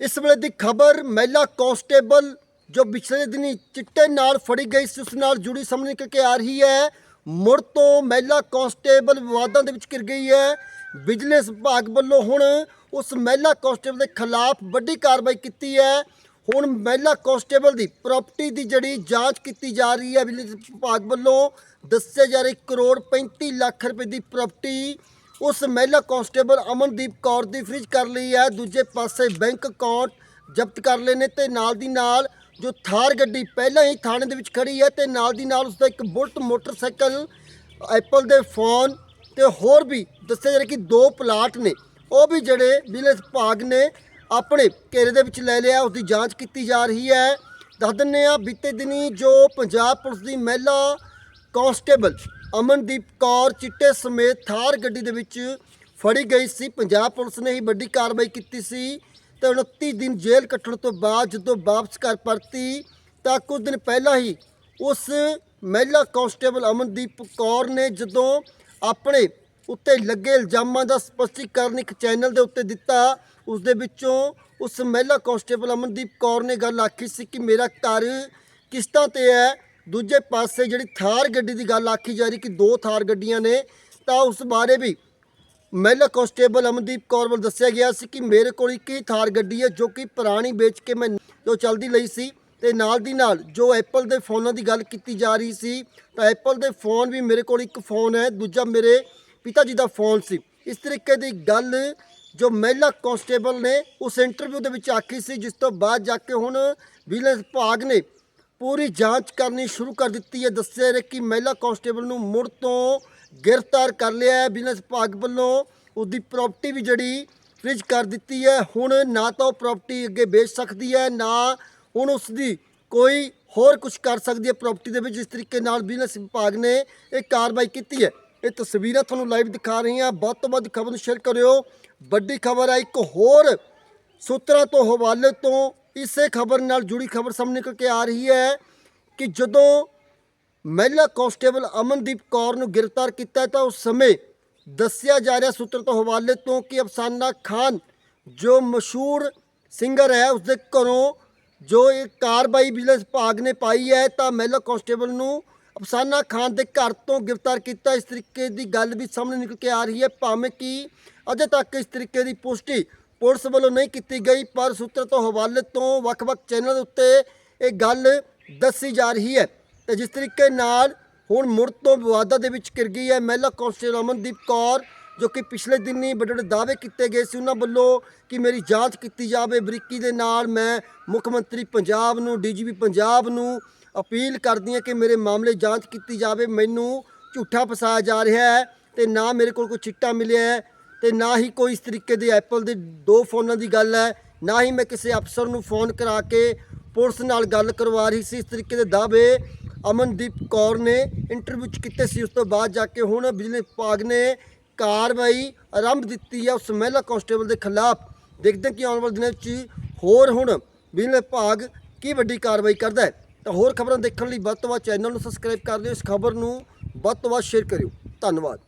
ਇਸ ਵੇਲੇ ਦੀ ਖਬਰ ਮਹਿਲਾ ਕਾਂਸਟੇਬਲ ਜੋ ਪਿਛਲੇ ਦਿਨੀ ਚਿੱਟੇ ਨਾਲ ਫੜੀ ਗਈ ਸੀ, ਉਸ ਨਾਲ ਜੁੜੀ ਸਾਹਮਣੇ ਨਿਕਲ ਕੇ ਆ ਰਹੀ ਹੈ। ਮੁੜ ਤੋਂ ਮਹਿਲਾ ਕਾਂਸਟੇਬਲ ਵਿਵਾਦਾਂ ਦੇ ਵਿੱਚ ਘਿਰ ਗਈ ਹੈ। ਵਿਜੀਲੈਂਸ ਵਿਭਾਗ ਵੱਲੋਂ ਹੁਣ ਉਸ ਮਹਿਲਾ ਕਾਂਸਟੇਬਲ ਦੇ ਖਿਲਾਫ ਵੱਡੀ ਕਾਰਵਾਈ ਕੀਤੀ ਹੈ। ਹੁਣ ਮਹਿਲਾ ਕਾਂਸਟੇਬਲ ਦੀ ਪ੍ਰਾਪਰਟੀ ਦੀ ਜਿਹੜੀ ਜਾਂਚ ਕੀਤੀ ਜਾ ਰਹੀ ਹੈ, ਵਿਜੀਲੈਂਸ ਵਿਭਾਗ ਵੱਲੋਂ ਦੱਸਿਆ ਜਾ ਰਿਹਾ 1 ਕਰੋੜ 35 ਲੱਖ ਰੁਪਏ ਦੀ ਪ੍ਰਾਪਰਟੀ ਉਸ ਮਹਿਲਾ ਕਾਂਸਟੇਬਲ ਅਮਨਦੀਪ ਕੌਰ ਦੀ ਫ੍ਰਿਜ ਕਰ ਲਈ ਹੈ। ਦੂਜੇ ਪਾਸੇ ਬੈਂਕ ਅਕਾਊਂਟ ਜ਼ਬਤ ਕਰ ਲਏ ਨੇ ਤੇ ਨਾਲ ਦੀ ਨਾਲ ਜੋ ਥਾਰ ਗੱਡੀ ਪਹਿਲਾਂ ਹੀ ਥਾਣੇ ਦੇ ਵਿੱਚ ਖੜੀ ਹੈ ਤੇ ਨਾਲ ਦੀ ਨਾਲ ਉਸਦਾ ਇੱਕ ਬੁਲਟ ਮੋਟਰਸਾਈਕਲ, ਐਪਲ ਦੇ ਫੋਨ ਤੇ ਹੋਰ ਵੀ ਦੱਸਿਆ ਜਾ ਰਿਹਾ ਕਿ ਦੋ ਪਲਾਟ ਨੇ। ਉਹ ਵੀ ਜਿਹੜੇ ਵਿਜੀਲੈਂਸ ਵਿਭਾਗ ਨੇ, ਆਪਣੇ ਘੇਰੇ ਦੇ ਵਿੱਚ ਲੈ ਲਿਆ ਉਸ ਦੀ ਜਾਂਚ ਕੀਤੀ ਜਾ ਰਹੀ ਹੈ। ਦੱਸ ਦਿੰਦੇ ਆ ਬੀਤੇ ਦਿਨੀ ਜੋ ਪੰਜਾਬ ਪੁਲਿਸ ਦੀ ਮਹਿਲਾ ਕਾਂਸਟੇਬਲ ਅਮਨਦੀਪ ਕੌਰ ਚਿੱਟੇ ਸਮੇਤ ਥਾਰ ਗੱਡੀ ਦੇ ਵਿੱਚ ਫੜੀ ਗਈ ਸੀ। ਪੰਜਾਬ ਪੁਲਿਸ ਨੇ ਹੀ ਵੱਡੀ ਕਾਰਵਾਈ ਕੀਤੀ ਸੀ ਤੇ 29 ਦਿਨ ਜੇਲ੍ਹ ਕੱਟਣ ਤੋਂ ਬਾਅਦ ਜਦੋਂ ਵਾਪਸ ਘਰ ਪਰਤੀ ਤਾਂ ਕੁਝ ਦਿਨ ਪਹਿਲਾਂ ਹੀ ਉਸ ਮਹਿਲਾ ਕਾਂਸਟੇਬਲ ਅਮਨਦੀਪ ਕੌਰ ਨੇ ਜਦੋਂ ਆਪਣੇ ਉੱਤੇ ਲੱਗੇ ਇਲਜ਼ਾਮਾਂ ਦਾ ਸਪਸ਼ਟੀਕਰਨ ਇੱਕ ਚੈਨਲ ਦੇ ਉੱਤੇ ਦਿੱਤਾ, ਉਸ ਦੇ ਵਿੱਚੋਂ ਉਸ ਮਹਿਲਾ ਕਾਂਸਟੇਬਲ ਅਮਨਦੀਪ ਕੌਰ ਨੇ ਗੱਲ ਆਖੀ ਸੀ ਕਿ ਮੇਰਾ ਘਰ ਕਿਸ਼ਤਾਂ ਤੇ ਹੈ ਦੂਜੇ ਪਾਸੇ ਜਿਹੜੀ ਥਾਰ ਗੱਡੀ ਦੀ ਗੱਲ ਆਖੀ ਜਾ ਰਹੀ ਕਿ ਦੋ ਥਾਰ ਗੱਡੀਆਂ ਨੇ, ਤਾਂ ਉਸ ਬਾਰੇ ਵੀ ਮਹਿਲਾ ਕਾਂਸਟੇਬਲ ਅਮਨਦੀਪ ਕੌਰ ਵੱਲ ਦੱਸਿਆ ਗਿਆ ਸੀ ਕਿ ਮੇਰੇ ਕੋਲ ਇੱਕ ਹੀ ਥਾਰ ਗੱਡੀ ਹੈ ਜੋ ਕਿ ਪੁਰਾਣੀ ਵੇਚ ਕੇ ਮੈਂ ਜੋ ਚਲਦੀ ਲਈ ਸੀ ਤੇ ਨਾਲ ਦੀ ਨਾਲ ਜੋ ਐਪਲ ਦੇ ਫੋਨਾਂ ਦੀ ਗੱਲ ਕੀਤੀ ਜਾ ਰਹੀ ਸੀ, ਤਾਂ ਐਪਲ ਦੇ ਫੋਨ ਵੀ ਮੇਰੇ ਕੋਲ ਇੱਕ ਫੋਨ ਹੈ, ਦੂਜਾ ਮੇਰੇ ਪਿਤਾ ਜੀ ਦਾ ਫੋਨ ਸੀ। ਇਸ ਤਰੀਕੇ ਦੀ ਗੱਲ ਜੋ ਮਹਿਲਾ ਕਾਂਸਟੇਬਲ ਨੇ ਉਸ ਇੰਟਰਵਿਊ ਦੇ ਵਿੱਚ ਆਖੀ ਸੀ, ਜਿਸ ਤੋਂ ਬਾਅਦ ਜਾ ਕੇ ਹੁਣ ਵਿਜੀਲੈਂਸ ਵਿਭਾਗ ਨੇ ਪੂਰੀ ਜਾਂਚ ਕਰਨੀ ਸ਼ੁਰੂ ਕਰ ਦਿੱਤੀ ਹੈ। ਦੱਸਿਆ ਰਿਹਾ ਕਿ ਮਹਿਲਾ ਕਾਂਸਟੇਬਲ ਨੂੰ ਮੁੜ ਤੋਂ ਗ੍ਰਿਫਤਾਰ ਕਰ ਲਿਆ ਹੈ। ਬਿਜ਼ਨਸ ਵਿਭਾਗ ਵੱਲੋਂ ਉਹਦੀ ਪ੍ਰਾਪਰਟੀ ਵੀ ਜਿਹੜੀ ਫ੍ਰਿਜ ਕਰ ਦਿੱਤੀ ਹੈ। ਹੁਣ ਨਾ ਤਾਂ ਉਹ ਪ੍ਰਾਪਰਟੀ ਅੱਗੇ ਵੇਚ ਸਕਦੀ ਹੈ, ਨਾ ਹੁਣ ਉਸ ਦੀ ਕੋਈ ਹੋਰ ਕੁਝ ਕਰ ਸਕਦੀ ਹੈ ਪ੍ਰਾਪਰਟੀ ਦੇ ਵਿੱਚ, ਜਿਸ ਤਰੀਕੇ ਨਾਲ ਬਿਜ਼ਨਸ ਵਿਭਾਗ ਨੇ ਇਹ ਕਾਰਵਾਈ ਕੀਤੀ ਹੈ। ਇਹ ਤਸਵੀਰਾਂ ਤੁਹਾਨੂੰ ਲਾਈਵ ਦਿਖਾ ਰਹੀ ਹਾਂ ਵੱਧ ਤੋਂ ਵੱਧ ਖਬਰ ਨੂੰ ਸ਼ੇਅਰ ਕਰਿਓ। ਵੱਡੀ ਖਬਰ ਹੈ, ਇੱਕ ਹੋਰ ਸੂਤਰਾਂ ਤੋਂ ਹਵਾਲੇ ਤੋਂ ਇਸੇ ਖਬਰ ਨਾਲ ਜੁੜੀ ਖਬਰ ਸਾਹਮਣੇ ਨਿਕਲ ਕੇ ਆ ਰਹੀ ਹੈ ਕਿ ਜਦੋਂ ਮਹਿਲਾ ਕਾਂਸਟੇਬਲ ਅਮਨਦੀਪ ਕੌਰ ਨੂੰ ਗ੍ਰਿਫਤਾਰ ਕੀਤਾ ਤਾਂ ਉਸ ਸਮੇਂ ਦੱਸਿਆ ਜਾ ਰਿਹਾ ਸੂਤਰ ਤੋਂ ਹਵਾਲੇ ਤੋਂ ਕਿ ਅਫਸਾਨਾ ਖਾਨ ਜੋ ਮਸ਼ਹੂਰ ਸਿੰਗਰ ਹੈ, ਉਸਦੇ ਘਰੋਂ ਜੋ ਇਹ ਕਾਰਵਾਈ ਵਿਜੀਲੈਂਸ ਵਿਭਾਗ ਨੇ ਪਾਈ ਹੈ ਤਾਂ ਮਹਿਲਾ ਕਾਂਸਟੇਬਲ ਨੂੰ ਅਫਸਾਨਾ ਖਾਨ ਦੇ ਘਰ ਤੋਂ ਗ੍ਰਿਫਤਾਰ ਕੀਤਾ। ਇਸ ਤਰੀਕੇ ਦੀ ਗੱਲ ਵੀ ਸਾਹਮਣੇ ਨਿਕਲ ਕੇ ਆ ਰਹੀ ਹੈ। ਭਾਵੇਂ ਕਿ ਅਜੇ ਤੱਕ ਇਸ ਤਰੀਕੇ ਦੀ ਪੁਸ਼ਟੀ ਪੁਲਿਸ ਵੱਲੋਂ ਨਹੀਂ ਕੀਤੀ ਗਈ, ਪਰ ਸੂਤਰ ਤੋਂ ਹਵਾਲੇ ਤੋਂ ਵੱਖ-ਵੱਖ ਚੈਨਲ ਦੇ ਉੱਤੇ ਇਹ ਗੱਲ ਦੱਸੀ ਜਾ ਰਹੀ ਹੈ। ਤੇ ਜਿਸ ਤਰੀਕੇ ਨਾਲ ਹੁਣ ਮੁੜ ਤੋਂ ਵਿਵਾਦਾਂ ਦੇ ਵਿੱਚ ਘਿਰ ਗਈ ਹੈ, ਮਹਿਲਾ ਕਾਂਸਟੇਬਲ ਅਮਨਦੀਪ ਕੌਰ, ਜੋ ਕਿ ਪਿਛਲੇ ਦਿਨ ਹੀ ਵੱਡੇ ਵੱਡੇ ਦਾਅਵੇ ਕੀਤੇ ਗਏ ਸੀ, ਉਹਨਾਂ ਵੱਲੋਂ ਕਿ ਮੇਰੀ ਜਾਂਚ ਕੀਤੀ ਜਾਵੇ। ਬਰੀਕੀ ਦੇ ਨਾਲ ਮੈਂ ਮੁੱਖ ਮੰਤਰੀ ਪੰਜਾਬ ਨੂੰ, ਡੀਜੀਪੀ ਪੰਜਾਬ ਨੂੰ ਅਪੀਲ ਕਰਦੀ ਹਾਂ ਕਿ ਮੇਰੇ ਮਾਮਲੇ ਜਾਂਚ ਕੀਤੀ ਜਾਵੇ। ਮੈਨੂੰ ਝੂਠਾ ਫਸਾਇਆ ਜਾ ਰਿਹਾ ਹੈ ਤੇ ਨਾ ਮੇਰੇ ਕੋਲ ਕੋਈ ਚਿੱਟਾ ਮਿਲਿਆ ਹੈ ਤੇ ਨਾ ਹੀ ਕੋਈ ਇਸ ਤਰੀਕੇ ਦੇ ਐਪਲ ਦੇ ਦੋ ਫੋਨਾਂ ਦੀ ਗੱਲ ਹੈ, ਨਾ ਹੀ ਮੈਂ ਕਿਸੇ ਅਫਸਰ ਨੂੰ ਫੋਨ ਕਰਾ ਕੇ ਪੁਲਿਸ ਨਾਲ ਗੱਲ ਕਰਵਾ ਰਹੀ ਸੀ, ਇਸ ਤਰੀਕੇ ਦੇ ਦਾਅਵੇ ਅਮਨਦੀਪ ਕੌਰ ਨੇ ਇੰਟਰਵਿਊ 'ਚ ਕੀਤੇ ਸੀ, ਉਸ ਤੋਂ ਬਾਅਦ ਜਾ ਕੇ ਹੁਣ ਬਿਜਲੀ ਵਿਭਾਗ ਨੇ ਕਾਰਵਾਈ ਆਰੰਭ ਦਿੱਤੀ ਹੈ ਉਸ ਮਹਿਲਾ ਕਾਂਸਟੇਬਲ ਦੇ ਖਿਲਾਫ। ਦੇਖਦੇ ਹਾਂ ਕਿ ਆਉਣ ਵਾਲੇ ਦਿਨਾਂ ਵਿੱਚ ਹੋਰ ਹੁਣ ਬਿਜਲੀ ਵਿਭਾਗ ਕੀ ਵੱਡੀ ਕਾਰਵਾਈ ਕਰਦਾ ਹੈ। ਤਾਂ ਹੋਰ ਖਬਰਾਂ ਦੇਖਣ ਲਈ ਵੱਧ ਤੋਂ ਵੱਧ ਚੈਨਲ ਨੂੰ ਸਬਸਕ੍ਰਾਈਬ ਕਰ ਲਿਓ ਇਸ ਖਬਰ ਨੂੰ ਵੱਧ ਤੋਂ ਵੱਧ ਸ਼ੇਅਰ ਕਰਿਓ। ਧੰਨਵਾਦ।